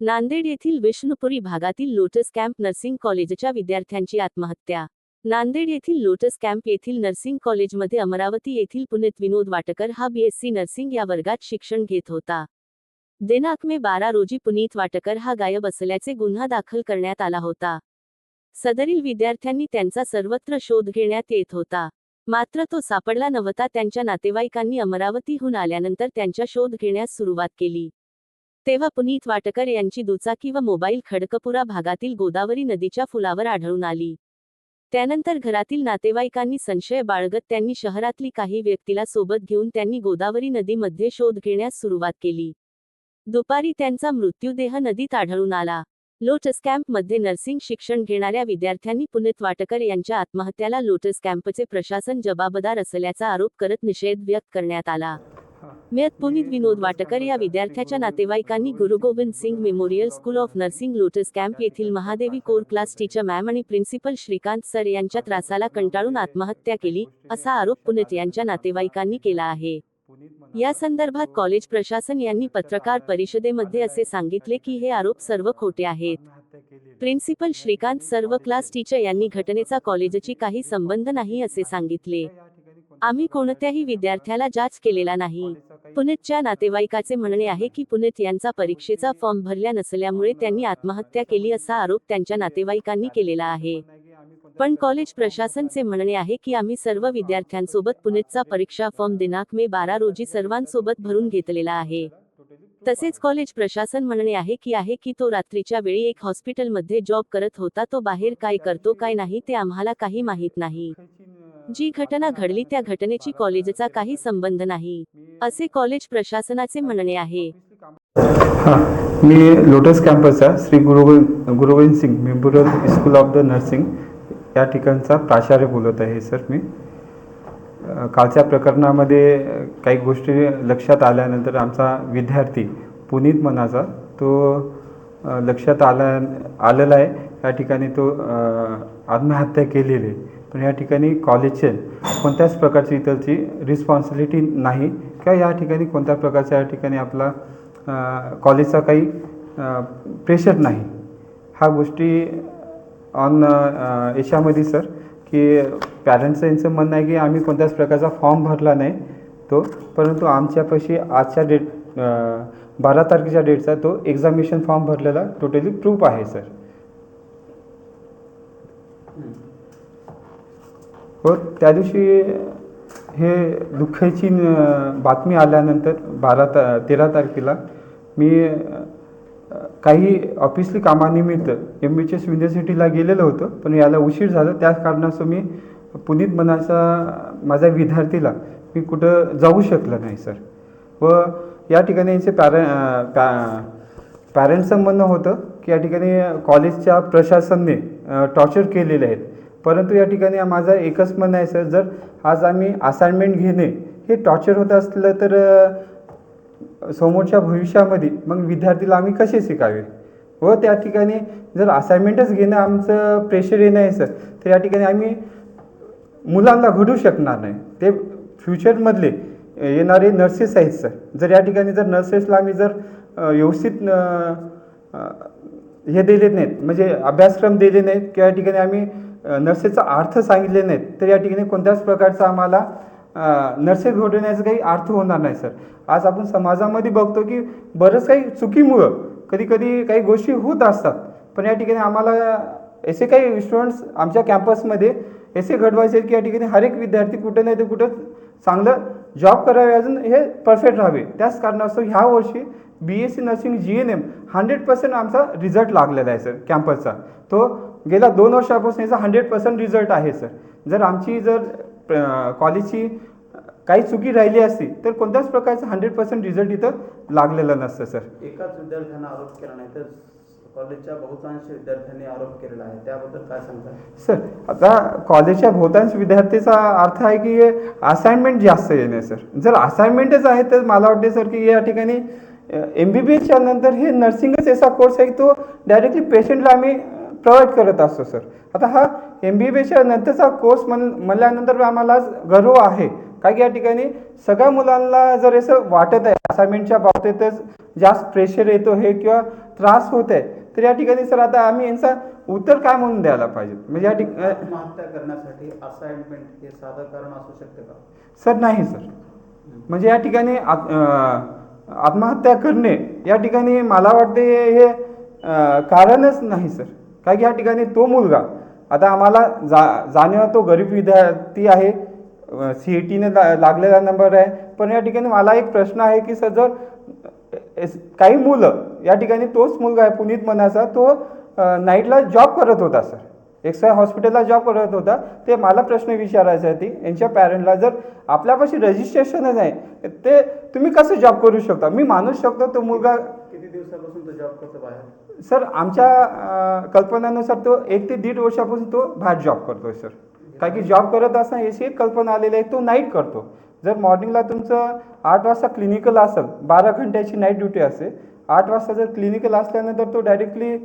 नांदेड येथील विष्णुपुरी भागातील lotus camp nursing कॉलेजच्या विद्यार्थ्यांची आत्महत्या. नांदेड येथील लोटस कॅम्प येथील नर्सिंग कॉलेजमध्ये अमरावती येथील पुणेत विनोद वाटकर हा बीएससी नर्सिंग या वर्गात शिक्षण घेत होता. दिनांक मे बारा रोजी पुनीत वाटकर हा गायब असल्याचे गुन्हा दाखल करण्यात आला होता. सदरील विद्यार्थ्यांनी त्यांचा सर्वत्र शोध घेण्यात येत होता. मात्र तो सापडला नव्हता त्यांच्या नातेवाईकांनी अमरावतीहून आल्यानंतर त्यांचा शोध घेण्यास सुरुवात केली. तेव्हा पुनीत वाटकर यांची दुचाकी व मोबाईल खडकपुरा भागातील गोदावरी नदीच्या फुलावर आढळून आली. त्यानंतर घरातील नातेवाईकांनी संशय बाळगत त्यांनी शहरातली काही व्यक्तीला सोबत घेऊन त्यांनी गोदावरी नदीमध्ये शोध घेण्यास सुरुवात केली. दुपारी त्यांचा मृत्यूदेह नदीत आढळून आला. लोटस कॅम्पमध्ये नर्सिंग शिक्षण घेणाऱ्या विद्यार्थ्यांनी पुनीत वाटकर यांच्या आत्महत्याला लोटस कॅम्पचे प्रशासन जबाबदार असल्याचा आरोप करत निषेध व्यक्त करण्यात आला. मेयत पुनीत विनोद वाटकर या विद्यार्थ्याच्या नातेवाईकांनी Guru Gobind Singh memorial school of nursing lotus camp येथील Mahadevi Kaur class teacher ma'am आणि प्रिन्सिपल श्रीकांत सर यांच्या त्रासाला कंटाळून आत्महत्या केली असा आरोप पुनीत यांच्या नातेवाईकांनी केला आहे. या संदर्भात कॉलेज प्रशासन यांनी पत्रकार परिषदेमध्ये असे सांगितले की हे आरोप सर्व खोटे आहेत. प्रिन्सिपल श्रीकांत सर्व क्लास टीचर यांनी घटनेचा कॉलेजची काही संबंध नाही असे सांगितले. आम्ही कोणत्याही विद्यार्थ्याला जाच केलेला नाही. पुनीतच्या नातेवाईकाचे म्हणणे आहे की पुनीत यांचा परीक्षेचा फॉर्म भरल्या नसल्यामुळे त्यांनी आत्महत्या केली असा आरोप त्यांच्या नातेवाईकांनी केलेला आहे. पण कॉलेज प्रशासनचे म्हणणे आहे की आम्ही सर्व विद्यार्थ्यांसोबत पुणेचा परीक्षा फॉर्म दिनांक मे बारा रोजी सर्वांसोबत भरून घेतलेला आहे. तसेच कॉलेज प्रशासन म्हणणे आहे की आहे की तो रात्रीच्या वेळी एक हॉस्पिटलमध्ये जॉब करत होता तो बाहेर काय करतो काय नाही ते आम्हाला काही माहीत नाही. जी घटना घडली त्या घटनेची कॉलेजचा काही संबंध नाही असे कॉलेज प्रशासनाचे म्हणणे आहे. मी Lotus कॅम्पसचा Shri Guru Guru Gobind Singh memorial school of the nursing या ठिकाणचा प्राचार्य बोलत आहे सर मी. कालच्या प्रकरणामध्ये काही गोष्टी लक्षात आल्यानंतर आमचा विद्यार्थी पुनीत मनाचा तो लक्षात आला आलेला आहे. या ठिकाणी तो आत्महत्या केलेली आहे. पण या ठिकाणी कॉलेजचे कोणत्याच प्रकारची इतरची रिस्पॉन्सिबिलिटी नाही. किंवा या ठिकाणी कोणत्या प्रकारचा या ठिकाणी आपला कॉलेजचा काही प्रेशर नाही. ह्या गोष्टी ऑन याच्यामध्ये सर की पॅरेंट्सचं यांचं म्हणणं आहे की आम्ही कोणत्याच प्रकारचा फॉर्म भरला नाही तो परंतु आमच्यापाशी आजच्या डेट uh, बारा तारखेच्या डेटचा तो एक्झामिनेशन फॉर्म भरलेला टोटली प्रूफ आहे सर हो त्या दिवशी हे दुःखाची uh, बातमी आल्यानंतर बारा ता तेरा तारखेला मी काही ऑफिसली कामानिमित्त एम एच एस युनिव्हर्सिटीला गेलेलं होतं पण याला उशीर झालं. त्याच कारणास्तव मी पुनीत मनाचा माझ्या विद्यार्थीला मी कुठं जाऊ शकलं नाही सर. व या ठिकाणी यांचे पॅरे पॅ पॅरेंट्सचं म्हणणं होतं की या ठिकाणी कॉलेजच्या प्रशासनने टॉर्चर केलेले आहेत. परंतु या ठिकाणी माझा एकच म्हणणं आहे सर जर आज आम्ही असाइनमेंट घेणे हे टॉर्चर होत असलं तर समोरच्या भविष्यामध्ये मग विद्यार्थीला आम्ही कसे शिकावे? व त्या ठिकाणी जर असाइनमेंटच घेणं आमचं प्रेशर येणं आहे सर तर या ठिकाणी आम्ही मुलांना घडू शकणार नाही. ते फ्युचरमधले येणारे नर्सेस आहेत सर जर या ठिकाणी जर नर्सेसला आम्ही जर व्यवस्थित हे दिले नाहीत म्हणजे अभ्यासक्रम दिले नाहीत किंवा या ठिकाणी आम्ही नर्सेसचा अर्थ सांगितले नाहीत तर या ठिकाणी कोणत्याच प्रकारचा आम्हाला नर्सेस घडवण्याचा काही अर्थ होणार नाही सर. आज आपण समाजामध्ये बघतो की बरंच काही चुकीमुळं कधी कधी काही गोष्टी होत असतात. पण या ठिकाणी आम्हाला असे काही स्टुडंट्स आमच्या कॅम्पसमध्ये असे घडवायचे आहेत की या ठिकाणी हर एक विद्यार्थी कुठं नाही तर कुठं चांगलं जॉब करावे अजून हे परफेक्ट राहावे. त्याच कारणास्तव ह्या वर्षी B S C nursing G N M hundred percent आमचा रिझल्ट लागलेला आहे सर कॅम्पसचा तो गेल्या दोन वर्षापासून याचा हंड्रेड पर्सेंट रिझल्ट आहे सर. जर आमची जर कॉलेजची काही चुकी राहिली असती तर कोणत्याच प्रकारचं हंड्रेड पर्सेंट रिझल्ट इथं लागलेलं नसतं सर. एकाच विद्यार्थ्यानं आरोप केला नाही तर कॉलेजच्या बहुतांश विद्यार्थ्यांनी आरोप केलेला आहे. त्याबद्दल काय सांगता? सर आता कॉलेजच्या बहुतांश विद्यार्थीचा अर्थ आहे की असाइनमेंट जास्त येणे सर. जर असाइनमेंटच आहे तर मला वाटते सर की या ठिकाणी एम बी बी एसच्या नंतर हे नर्सिंगच असा कोर्स आहे की तो डायरेक्टली पेशंटला आम्ही प्रोव्हाइड करत असतो सर. आता हा एम बी बी एसच्या नंतरचा कोर्स म्हण म्हणल्यानंतर आम्हाला गर्व आहे. कारण की या ठिकाणी सगळ्या मुलांना जर असं वाटत आहे असाइनमेंटच्या बाबतीतच जास्त प्रेशर येतो हे किंवा त्रास होत आहे तर या ठिकाणी सर आता आम्ही यांचा उत्तर काय म्हणून द्यायला पाहिजे? म्हणजे या ठिकाणी आत्महत्या करण्यासाठी असाइनमेंट हे साधं कारण असू शकते का? सर नाही सर. म्हणजे या ठिकाणी आत्महत्या करणे या ठिकाणी मला वाटते हे कारणच नाही सर. काय की या ठिकाणी तो मुलगा आता आम्हाला जा जाणीव तो गरीब विद्यार्थी आहे सी ई टीने लागलेला नंबर आहे पण या ठिकाणी मला एक प्रश्न आहे की सर जर एस- काही मुलं या ठिकाणी तोच मुलगा आहे पुनीत मनाचा तो नाईटला जॉब करत होता सर एक्स हॉस्पिटलला जॉब करत होता ते मला प्रश्न विचारायचे आहे ती यांच्या पॅरेंटला जर आपल्यापाशी रजिस्ट्रेशनच आहे ते तुम्ही कसं जॉब करू शकता? मी मानू शकतो तो मुलगा किती दिवसापासून तो जॉब करतो बाहेर? सर आमच्या कल्पनेनुसार तो एक ते दीड वर्षापासून तो बाहेर जॉब करतोय सर. कारण की जॉब करत असताना याची एक कल्पना आलेली आहे तो नाईट करतो. जर मॉर्निंगला तुमचं आठ वाजता क्लिनिकल असेल बारा घंट्याची नाईट ड्युटी असेल आठ वाजता जर क्लिनिकल असल्यानंतर तो डायरेक्टली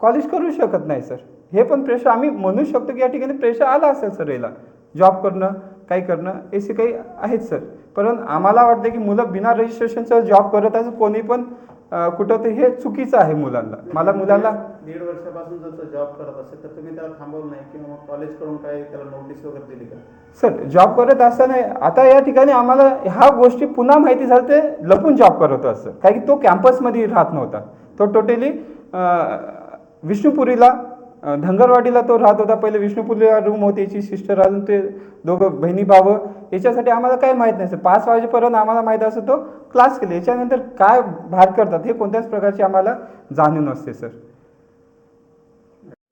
कॉलेज करू शकत नाही सर. हे पण प्रेशर आम्ही म्हणू शकतो की या ठिकाणी प्रेशर आला असेल सर याला. जॉब करणं काही करणं असे काही आहेत सर. परंतु आम्हाला वाटतं की मुलं बिना रजिस्ट्रेशनचं जॉब करत असेल कोणी पण कुठं ते हे चुकीचं आहे मुलांना. मला मुलांना दीड वर्षापासून जर तो जॉब करत असेल तर तुम्ही त्याला थांबवलं नाही किंवा मग कॉलेजकडून काही त्याला नोटीस वगैरे दिली का? सर जॉब करत असताना आता या ठिकाणी आम्हाला ह्या गोष्टी पुन्हा माहिती झालं ते लपून जॉब करत असतं. कारण की तो कॅम्पसमध्ये राहत नव्हता. तो टोटली विष्णुपुरीला धनगरवाडीला तो राहत होता. पहिले विष्णुपुरीला रूम होती. याची सिस्टर अजून ते दोघं बहिणी भाव. याच्यासाठी आम्हाला काही माहीत नाही सर. पाच वाजेपर्यंत आम्हाला माहीत असं तो क्लास केले. याच्यानंतर काय बाहेर करतात हे कोणत्याच प्रकारची आम्हाला जाणीव नसते सर.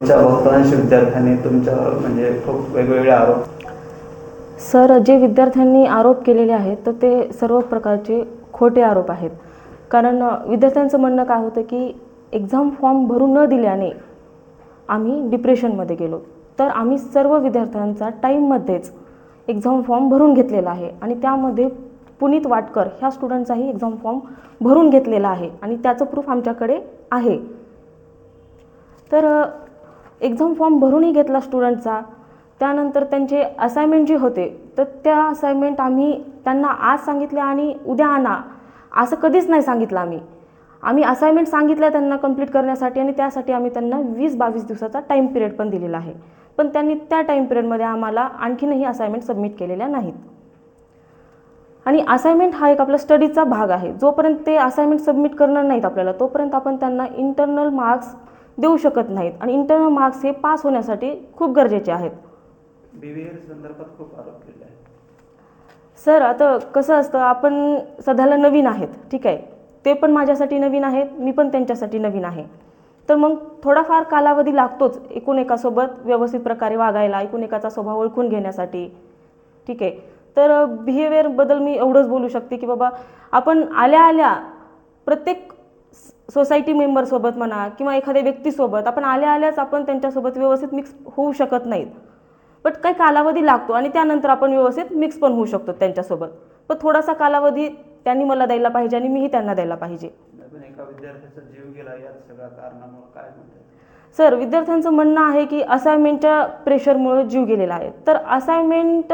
तुमच्या बहुतांश विद्यार्थ्यांनी तुमच्यावर म्हणजे खूप वेगवेगळे आरोप सर जे विद्यार्थ्यांनी आरोप केलेले आहेत तर ते सर्व प्रकारचे खोटे आरोप आहेत. कारण विद्यार्थ्यांचं म्हणणं काय होतं की एक्झाम फॉर्म भरून न दिल्याने आम्ही डिप्रेशनमध्ये गेलो. तर आम्ही सर्व विद्यार्थ्यांचा टाईममध्येच एक्झाम फॉर्म भरून घेतलेला आहे. आणि त्यामध्ये पुनीत वाटकर ह्या स्टुडंटचाही एक्झाम फॉर्म भरून घेतलेला आहे. आणि त्याचं प्रूफ आमच्याकडे आहे. तर एक्झाम फॉर्म भरूनही घेतला स्टुडंटचा त्यानंतर त्यांचे असायनमेंट जे होते तर त्या असाइनमेंट आम्ही त्यांना आज सांगितले आणि उद्या आणा. असं कधीच नाही सांगितलं आम्ही. आम्ही असायनमेंट सांगितलं त्यांना कंप्लीट करण्यासाठी आणि त्यासाठी आम्ही त्यांना वीस बावीस दिवसाचा टाईम पिरियड पण दिलेला आहे. पण त्यांनी त्या टाईम पिरियडमध्ये आम्हाला आणखीनही असायनमेंट सबमिट केलेल्या नाहीत. आणि असायनमेंट हा एक आपला स्टडीचा भाग आहे. जोपर्यंत ते असायनमेंट सबमिट करणार नाहीत आपल्याला तोपर्यंत आपण त्यांना इंटरनल मार्क्स देऊ शकत नाहीत. आणि इंटरनल मार्क्स हे पास होण्यासाठी खूप गरजेचे आहेत. बीव्हीआर संदर्भात खूप आरोप केले आहेत. सर आता कसं असतं आपण सध्याला नवीन आहेत ठीक आहे. ते पण माझ्यासाठी नवीन आहेत मी पण त्यांच्यासाठी नवीन आहे. तर मग थोडाफार कालावधी लागतोच एकूण एकासोबत व्यवस्थित प्रकारे वागायला एकूण एकाचा स्वभाव ओळखून घेण्यासाठी. ठीक आहे? तर बिहेवियरबद्दल मी एवढंच बोलू शकते की बाबा आपण आल्या आल्या प्रत्येक सोसायटी मेंबरसोबत म्हणा किंवा एखाद्या व्यक्तीसोबत आपण आल्या आल्याच आपण त्यांच्यासोबत व्यवस्थित मिक्स होऊ शकत नाहीत. बट काही कालावधी लागतो आणि त्यानंतर आपण व्यवस्थित मिक्स पण होऊ शकतो त्यांच्यासोबत. पण थोडासा कालावधी त्यांनी मला द्यायला पाहिजे आणि मीही त्यांना द्यायला पाहिजे. पण एका विद्यार्थ्याचा जीव गेला यात सगळ्या कारणामुळे काय म्हणतात सर विद्यार्थ्यांचं म्हणणं आहे की असाइनमेंटच्या प्रेशरमुळे जीव गेलेला आहे. तर असाइनमेंट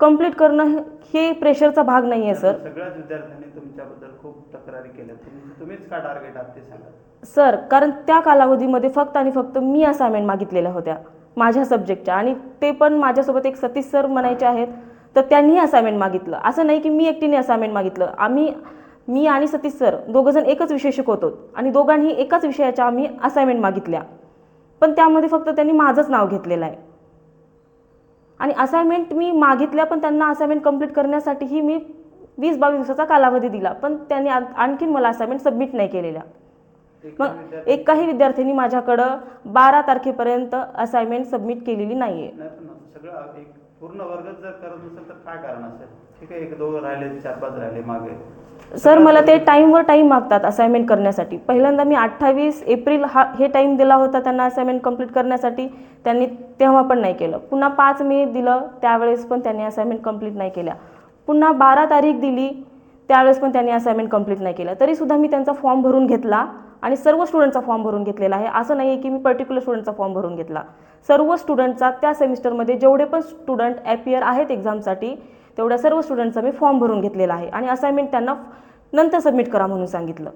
कंप्लीट करणं हे प्रेशरचा भाग नाही आहे सर. सगळ्याच विद्यार्थ्यांनी तुमच्याबद्दल खूप तक्रारी केल्या. तुम्ही तुम्हीच का टार्गेट आहात ते सांगा. सर कारण त्या कालावधीमध्ये फक्त आणि फक्त मी असाइनमेंट मागितलेल्या होत्या माझ्या सब्जेक्टच्या आणि ते पण माझ्यासोबत एक सतीश सर म्हणायचे आहेत तर त्यांनी असाइनमेंट मागितलं. असं नाही की मी एकटीने असाइनमेंट मागितलं. आम्ही मी आणि सतीश सर दोघंजण एकच विषय शिकवतो आणि दोघांनी एकाच विषयाच्या आम्ही असाइनमेंट मागितल्या. पण त्यामध्ये फक्त त्यांनी माझंच नाव घेतलेलं आहे. आणि असाइनमेंट मी मागितल्या पण त्यांना असाइनमेंट कंप्लीट करण्यासाठीही मी वीस बावीस दिवसाचा कालावधी दिला. पण त्यांनी आण- आणखीन मला असाइनमेंट सबमिट नाही केलेल्या. मग एकाही विद्यार्थ्यांनी माझ्याकडं बारा तारखेपर्यंत असाइनमेंट सबमिट केलेली नाही आहे पूर्ण वर्गच जर करत नसेल तर काय कारण असेल? ठीक आहे एक दोन राहिले चार पाच राहिले मागे. सर मला ते टाईमवर टाईम मागतात असाइनमेंट करण्यासाठी. पहिल्यांदा मी अठ्ठावीस एप्रिल हा हे टाईम दिला होता त्यांना असाइनमेंट कंप्लीट करण्यासाठी. त्यांनी तेव्हा पण नाही केलं. पुन्हा पाच मे दिलं त्यावेळेस पण त्यांनी असाइनमेंट कंप्लीट नाही केल्या. पुन्हा बारा तारीख दिली त्यावेळेस पण त्यांनी असाइनमेंट कंप्लीट नाही केलं. तरीसुद्धा मी त्यांचा फॉर्म भरून घेतला आणि सर्व स्टुडंटचा फॉर्म भरून घेतलेला आहे. असं नाही आहे की मी पर्टिक्युलर स्टुडंटचा फॉर्म भरून घेतला. सर्व स्टुडंटचा त्या सेमिस्टरमध्ये जेवढे पण स्टुडंट ॲपियर आहेत एक्झामसाठी तेवढ्या सर्व स्टुडंटचा मी फॉर्म भरून घेतलेला आहे. आणि असाइनमेंट त्यांना नंतर सबमिट करा म्हणून सांगितलं.